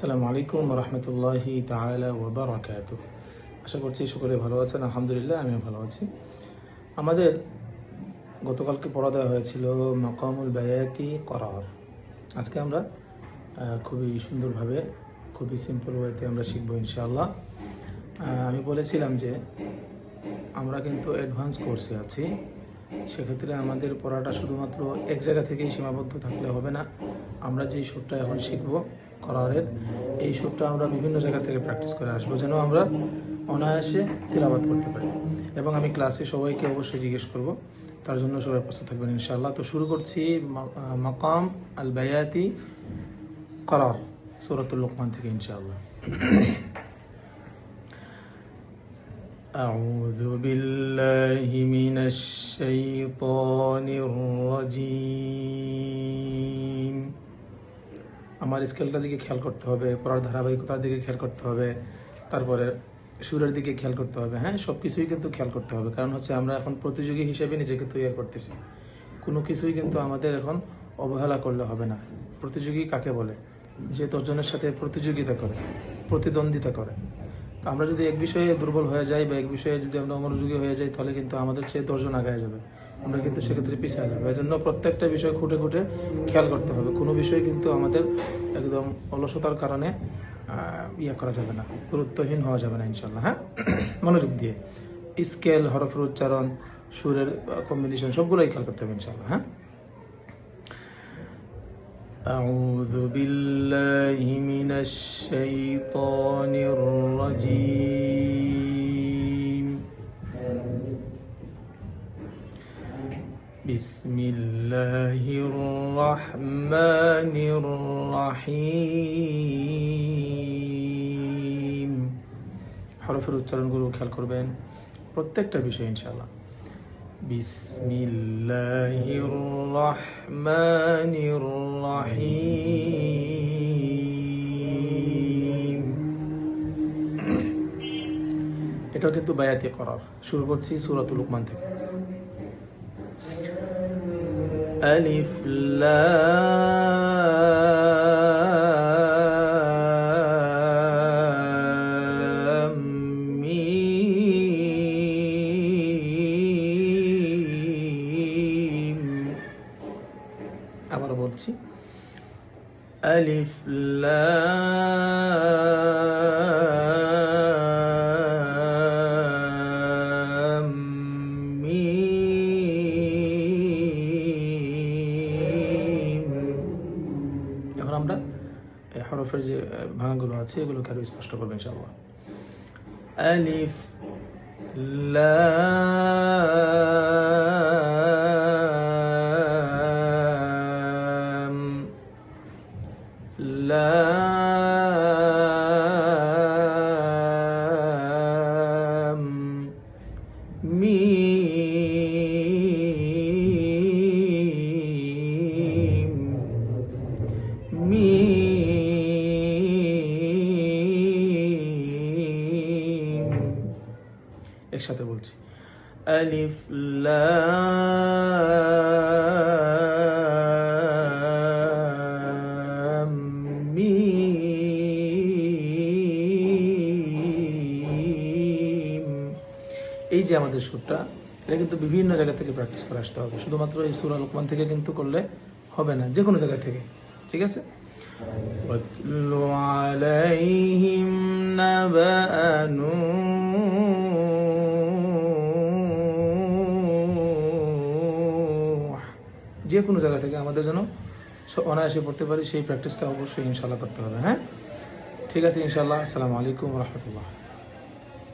আসসালামু আলাইকুম রহমতুল্লাহি তাআলা ওয়া বারাকাতুহ আশা করছি সকলে ভালো আছেন, আলহামদুলিল্লাহ আমিও ভালো আছি। আমাদের গতকালকে পড়া দেওয়া হয়েছিল মাকামুল বায়াতি করার। আজকে আমরা খুবই সুন্দরভাবে, খুবই সিম্পল ওয়েতে আমরা শিখব ইনশাআল্লাহ। আমি বলেছিলাম যে আমরা কিন্তু অ্যাডভান্স কোর্সে আছি। সেক্ষেত্রে আমাদের পড়াটা শুধুমাত্র এক জায়গা থেকেই সীমাবদ্ধ থাকলে হবে না। আমরা যেই সুরটা এখন শিখব করারের এই সুরটা আমরা বিভিন্ন জায়গা থেকে প্র্যাকটিস করে আসবো যেন আমরা অনায়াসে তিলাবাত করতে পারি এবং আমি ক্লাসে সবাইকে অবশ্যই জিজ্ঞেস করব তার জন্য সবাই প্রস্তুত থাকবেন ইনশাআল্লাহ তো শুরু করছি মা- আহ, মাকাম আল বায়াতি করার সুরাতুল লোকমান থেকে ইনশাআল্লাহ أعوذ بالله من الشيطان الرجيم আমার স্কেলটার দিকে খেয়াল করতে হবে, পড়ার ধারাবাহিকতার দিকে খেয়াল করতে হবে, তারপরে সুরের দিকে খেয়াল করতে হবে। হ্যাঁ সব কিছুই কিন্তু খেয়াল করতে হবে। কারণ হচ্ছে আমরা এখন প্রতিযোগী হিসেবে নিজেকে তৈরি করতেছি। কোনো কিছুই কিন্তু আমাদের এখন অবহেলা করলে হবে না। প্রতিযোগী কাকে বলে? যে দশজনের সাথে প্রতিযোগিতা করে, প্রতিদ্বন্দ্বিতা করে। আমরা যদি এক বিষয়ে দুর্বল হয়ে যাই বা এক বিষয়ে যদি আমরা অমনোযোগী হয়ে যাই, তাহলে কিন্তু আমাদের চেয়ে দশজন আগায় যাবে। আমরা কিন্তু সেক্ষেত্রে পিছিয়ে যাবো এই জন্য প্রত্যেকটা বিষয় খুঁটে খুঁটে খেয়াল করতে হবে কোনো বিষয় কিন্তু আমাদের একদম অলসতার কারণে আহ, ইয়ে করা যাবে না গুরুত্বহীন হওয়া যাবে না ইনশাল্লাহ হ্যাঁ মনোযোগ দিয়ে স্কেল হরফের উচ্চারণ সুরের কম্বিনেশন সবগুলোই খেয়াল করতে হবে ইনশাল্লাহ হ্যাঁ أعوذ بالله من الشيطان الرجيم بسم الله الرحمن الرحيم হরফের উচ্চারণগুলো খেয়াল করবেন প্রত্যেকটা বিষয় ইনশাআল্লাহ بسم الله الرحمن الرحيم এটাও কিন্তু বায়াতি করার শুরু করছি সূরাতুল লুকমান থেকে আলিফ লাম মিম আবার বলছি। আলিফ লাম আমরা এই হরফের যে আহ, ভাঙাগুলো আছে এগুলোকে আরও স্পষ্ট করব ইনশাআল্লাহ। আলিফ লাম লাম একসাথে বলছি আলিফ লাম মিম এই যে আমাদের সুরটা এটা কিন্তু বিভিন্ন জায়গা থেকে প্র্যাকটিস করে আসতে হবে শুধুমাত্র এই সুরা লোকমান থেকে কিন্তু করলে হবে না যে কোনো জায়গা থেকে ঠিক আছে واتل عليهم نبأ نوح যে কোনো জায়গা থেকে আমাদের যেন অনায়াসে পড়তে পারি, সেই প্র্যাকটিসটা অবশ্যই ইনশাল্লাহ করতে হবে হ্যাঁ? ঠিক আছে ইনশাল্লাহ আসসালামু আলাইকুম রহমতুল্লাহ।